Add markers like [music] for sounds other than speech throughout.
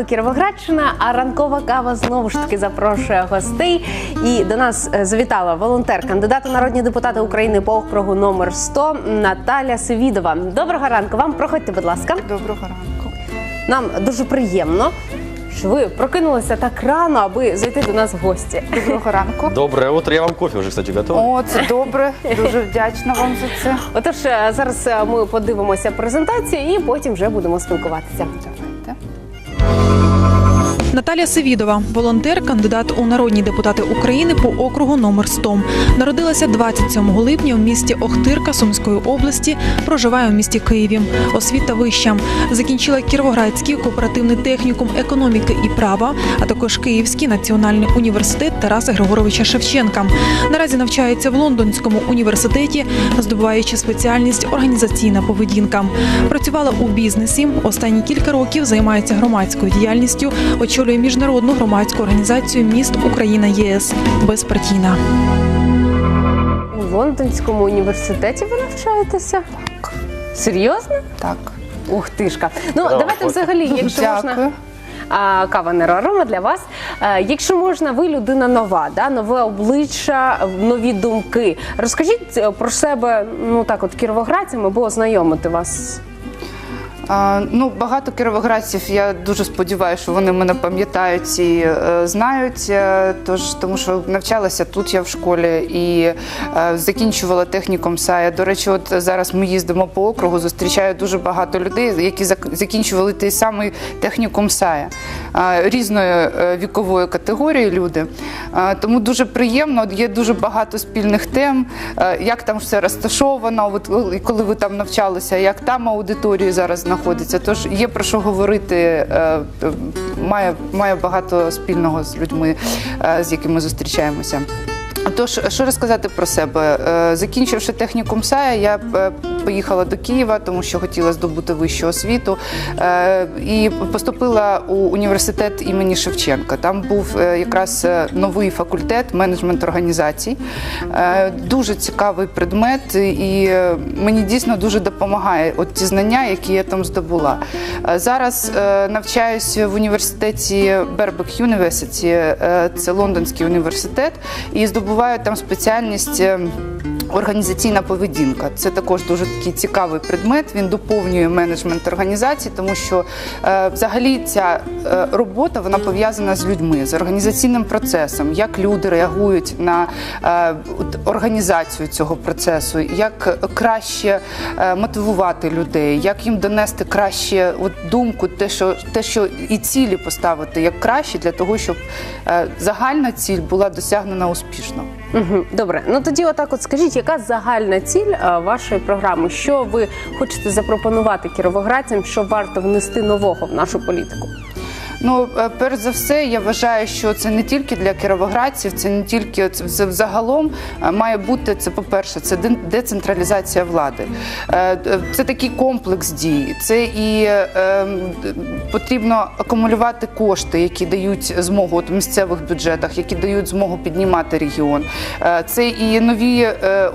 ранку Кіровоградщина, а ранкова кава знову ж таки запрошує гостей. І до нас е, завітала волонтер, кандидат у народні депутати України по округу номер 100 Наталя Севідова. Доброго ранку вам. Проходьте, будь ласка. Доброго ранку. Нам дуже приємно, що ви прокинулися так рано, аби зайти до нас в гості. Доброго ранку. Доброе утро. Я вам кофе уже, кстати, готовий. О, це добре. Дуже вдячна вам за це. Отож, е, зараз е, ми подивимося презентацію і потім вже будемо спілкуватися. Наталія Севідова, волонтер, кандидат у народні депутати України по округу номер 100. Народилася 27 липня в місті Охтирка Сумської області. Проживає у місті Києві. Освіта вища. Закінчила Кіровоградський кооперативний технікум економіки і права, а також Київський національний університет Тараса Григоровича Шевченка. Наразі навчається в Лондонському університеті, здобуваючи спеціальність організаційна поведінка. Працювала у бізнесі. Останні кілька років займається громадською діяльністю. Очолює міжнародну громадську організацію міст Україна ЄС безпартійна. У Лондонському університеті ви навчаєтеся? Серйозно? Так. Ух тишка. Ну Браво, давайте взагалі, [laughs] якщо можна. А, кава Нероарома для вас. Е, Якщо можна, ви людина нова, да? нове обличчя, нові думки. Розкажіть е, про себе, ну так, от кіровоградцям, або ознайомити вас. Ну, багато кіровоградців, я дуже сподіваюся, що вони мене пам'ятають і е, знають. Е, Тож, тому що навчалася тут я в школі і е, закінчувала технікум САЯ. До речі, от зараз ми їздимо по округу, зустрічаю дуже багато людей, які закінчували той самий технікум САЯ різної вікової категорії люди. Тому дуже приємно, є дуже багато спільних тем, як там все розташовано, коли- ви там навчалися, як там аудиторії зараз знаходяться. Тож є про що говорити, е, має, має багато спільного з людьми, е, з якими зустрічаємося. Тож, що розказати про себе? Е, Закінчивши технікум САЯ, я поїхала до Києва, тому що хотіла здобути вищу освіту, е, і поступила у університет імені Шевченка. Там був е, якраз е, новий факультет менеджмент організацій. Дуже цікавий предмет, і мені дійсно дуже допомагає от ті знання, які я там здобула. Зараз навчаюсь в університеті Бербек Юніверситі, це лондонський університет, і здобуваю там спеціальність. Організаційна поведінка це також дуже такий цікавий предмет. Він доповнює менеджмент організації, тому що е, взагалі ця е, робота вона пов'язана з людьми, з організаційним процесом, як люди реагують на е, організацію цього процесу, як краще е, мотивувати людей, як їм донести краще от думку, те, що те, що і цілі поставити як краще для того, щоб е, загальна ціль була досягнена успішно. Добре, ну тоді отак от скажіть, яка загальна ціль е, вашої програми? Що ви хочете запропонувати кіровоградцям, що варто внести нового в нашу політику? Ну, е, перш за все, я вважаю, що це не тільки для кіровоградців, це не тільки це взагалом е, має бути це. По-перше, це децентралізація влади. Е, Це такий комплекс дій. Це і е, потрібно акумулювати кошти, які дають змогу от, в місцевих бюджетах, які дають змогу піднімати регіон. Це і нові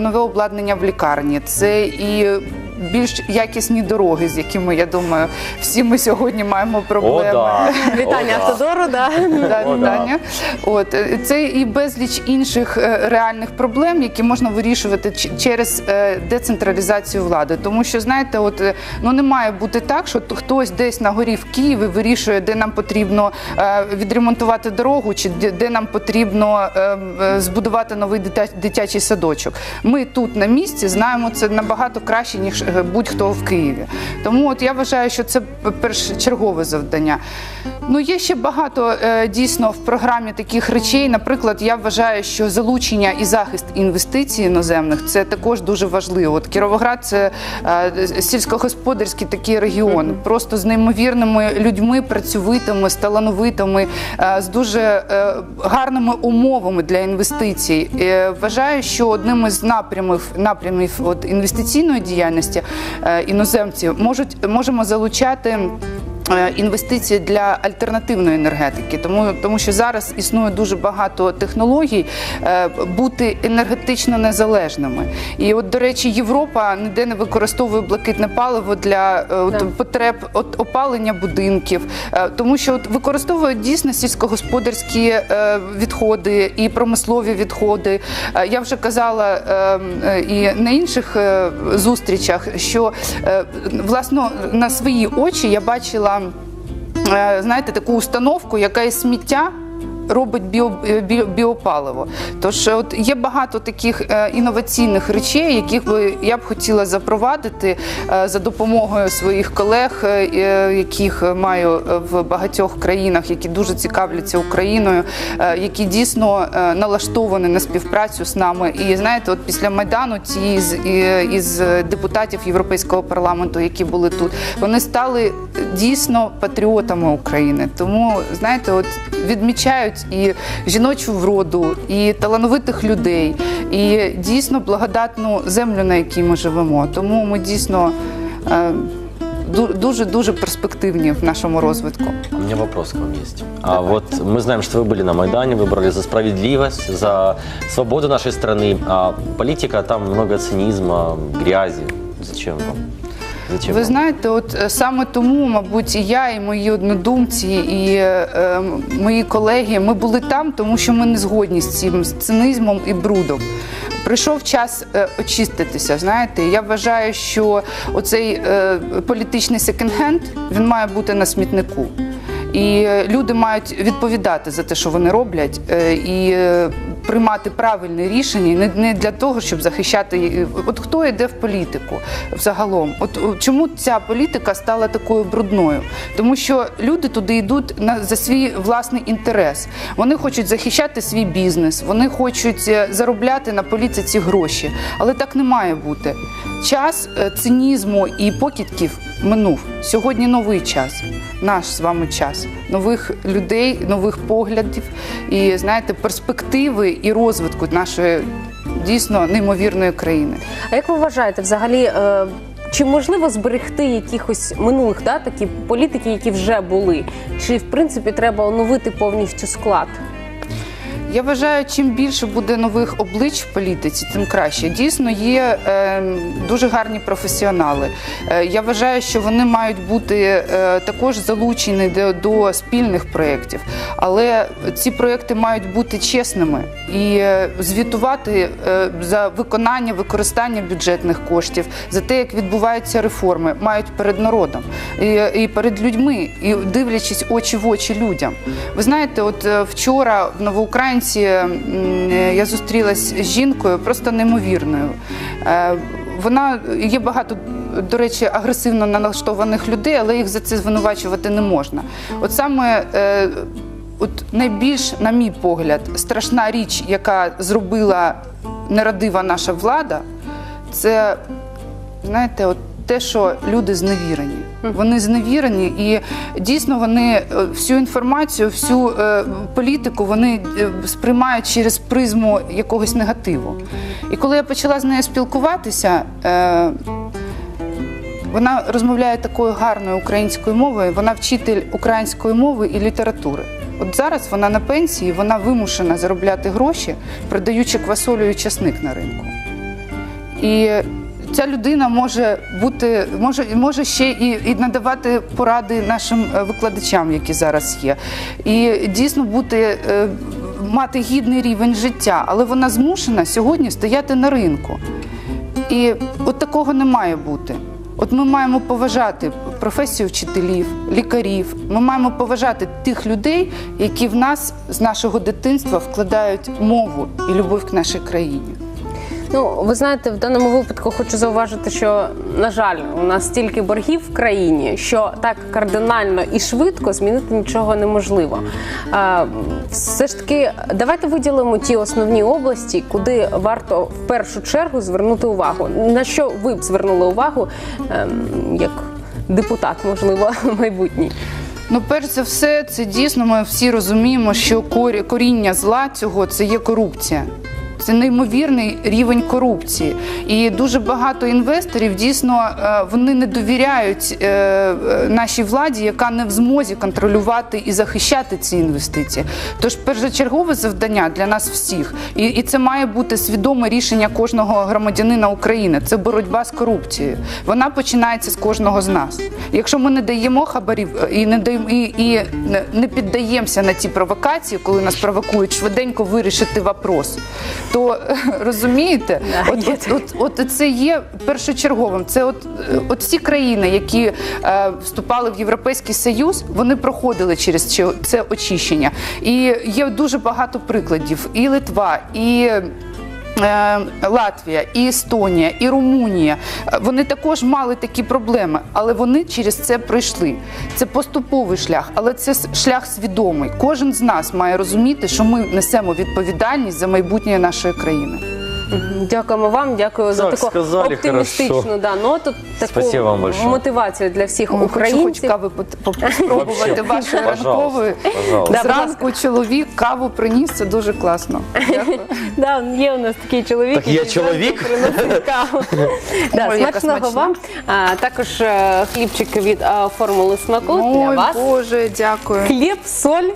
нове обладнання в лікарні, це і більш якісні дороги, з якими я думаю, всі ми сьогодні маємо проблеми. да. [laughs] Вітання О, да. Автодору, да. Да, О, вітання. От е, це і безліч інших е, реальних проблем, які можна вирішувати через е, децентралізацію влади. Тому що знаєте, от ну не має бути так, що хтось десь на горі в Києві вирішує, де нам потрібно відремонтувати дорогу, чи де, нам потрібно збудувати новий дитя- дитячий садочок. Ми тут на місці знаємо це набагато краще ніж будь-хто в Києві. Тому от я вважаю, що це першочергове завдання. Ну є ще багато е, дійсно в програмі таких речей. Наприклад, я вважаю, що залучення і захист інвестицій іноземних це також дуже важливо. От Кіровоград це е, сільськогосподарський такий регіон, просто з неймовірними людьми, працьовитими, з талановитими, е, з дуже е, гарними умовами для інвестицій. Е, Вважаю, що одним із напрямів напрямів от інвестиційної діяльності е, іноземців можуть можемо залучати. Е, інвестиції для альтернативної енергетики, тому, тому що зараз існує дуже багато технологій е, бути енергетично незалежними. І от, до речі, Європа ніде не використовує блакитне паливо для е, от, потреб от, опалення будинків, тому що от, використовують дійсно сільськогосподарські відходи і промислові відходи. Я вже казала е, е, і на інших зустрічах, що власно на свої очі я бачила знаєте, таку установку, яка із сміття. Робить біо, е, біо, біопаливо. Тож е, от є багато таких е, інноваційних речей, яких би я б хотіла запровадити за допомогою своїх колег, яких маю в багатьох країнах, які дуже цікавляться Україною, які дійсно налаштовані на співпрацю з нами. І знаєте, от після майдану ті із, із депутатів Європейського парламенту, які були тут, вони стали дійсно патріотами України. Тому знаєте, от відмічають і жіночу вроду, і талановитих людей, і дійсно благодатну землю, на якій ми живемо. Тому ми дійсно дуже дуже перспективні в нашому розвитку. У меня вопрос к вам есть. А вот мы знаем, что вы были на Майдане, вы боролись за справедливость, за свободу нашей страны. А политика, там много цинизма, грязи. Зачем вам? Зачем Ви знаєте, от е, саме тому, мабуть, і я, і мої однодумці, і е, мої колеги, ми були там, тому що ми не згодні з цим з цинизмом і брудом. Прийшов час е, очиститися. Знаєте, я вважаю, що оцей е, політичний секонд-хенд він має бути на смітнику. І е, люди мають відповідати за те, що вони роблять, е, і приймати правильне рішення не, для того, щоб захищати. е, От хто йде в політику взагалом? От чому ця політика стала такою брудною? Тому що люди туди йдуть на за свій власний інтерес. Вони хочуть захищати свій бізнес, вони хочуть е, заробляти на політиці гроші, але так не має бути. Час е, цинізму і покидьків минув. Сьогодні новий час, наш з вами час, нових людей, нових поглядів і знаєте, перспективи і розвитку нашої дійсно неймовірної країни. А як ви вважаєте, взагалі? е, Чи можливо зберегти якихось минулих да, такі політики, які вже були? Чи в принципі треба оновити повністю склад? Я вважаю, чим більше буде нових облич в політиці, тим краще. Дійсно, є е, дуже гарні професіонали. Е, я вважаю, що вони мають бути е, також залучені до, до спільних проєктів. Але ці проєкти мають бути чесними і е, звітувати е, за виконання, використання бюджетних коштів, за те, як відбуваються реформи, мають перед народом і, і перед людьми, і дивлячись очі в очі людям. Ви знаєте, от е, вчора в Новоукраїнці м, е, я зустрілась з жінкою просто неймовірною. Е, Вона є багато, до речі, агресивно налаштованих людей, але їх за це звинувачувати не можна. От саме е, от найбільш, на мій погляд, страшна річ, яка зробила нерадива наша влада, це знаєте, от те, що люди зневірені. Вони зневірені і дійсно вони е, всю інформацію, всю е, політику вони е, сприймають через призму якогось негативу. І коли я почала з нею спілкуватися, е, вона розмовляє такою гарною українською мовою. Вона вчитель української мови і літератури. От зараз вона на пенсії, вона вимушена заробляти гроші, продаючи квасолю і часник на ринку. І ця людина може бути, може, може ще і, і надавати поради нашим е, викладачам, які зараз є, і дійсно бути. е, Мати гідний рівень життя, але вона змушена сьогодні стояти на ринку. І от такого не має бути. От ми маємо поважати професію вчителів, лікарів. Ми маємо поважати тих людей, які в нас з нашого дитинства вкладають мову і любов к нашій країні. Ну, ви знаєте, в даному випадку хочу зауважити, що на жаль, у нас стільки боргів в країні, що так кардинально і швидко змінити нічого неможливо. А, все ж таки, давайте виділимо ті основні області, куди варто в першу чергу звернути увагу. На що ви б звернули увагу ем, як депутат, можливо, [laughs] майбутній? Ну, перш за все, це дійсно ми всі розуміємо, що корі- коріння зла цього це є корупція. Це неймовірний рівень корупції. І дуже багато інвесторів дійсно е, вони не довіряють е, е, нашій владі, яка не в змозі контролювати і захищати ці інвестиції. Тож першочергове завдання для нас всіх, і, і це має бути свідоме рішення кожного громадянина України. Це боротьба з корупцією. Вона починається з кожного з нас. Якщо ми не даємо хабарів і не даємо і, і не піддаємося на ці провокації, коли нас провокують швиденько вирішити вопрос, то е, [laughs] розумієте, от, от, от, от це є першочерговим. Це от, е, от всі країни, які е, вступали в Європейський Союз, вони проходили через це очищення. І є дуже багато прикладів. І Литва, і. Е, Латвія, і Естонія, і Румунія Е, вони також мали такі проблеми, але вони через це пройшли. Це поступовий шлях, але це шлях свідомий. Кожен з нас має розуміти, що ми несемо відповідальність за майбутнє нашої країни. Дякуємо вам, дякую за Так, таку сказали оптимістичну хорошо. да, ноту, таку Спасибо вам большое. мотивацію для всіх Хочу хоч українців. кави пот- поп- спробувати вашої Пожалуйста, ранкової. пожалуйста. Да, будь Зранку чоловік каву приніс, це дуже класно. Дякую. [laughs] Да, є у нас такий чоловік. Так я який чоловік? приносить каву. [laughs] да, Ой, яка смачного смачна. вам. А, також е, хлібчик від е, формули смаку для Ой, вас. Боже, дякую. Хліб, соль.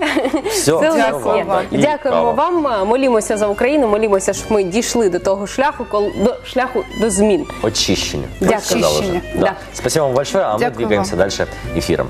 Все, Це у нас дякую є. вам. І Дякуємо кава. вам. Молімося за Україну. Молімося, щоб ми дійшли до того шляху, кол- до шляху до змін. Очищение. Дякую. Сказал уже. Очищение. Да. Да. Спасибо вам большое, а мы Дякую двигаемся дальше эфиром.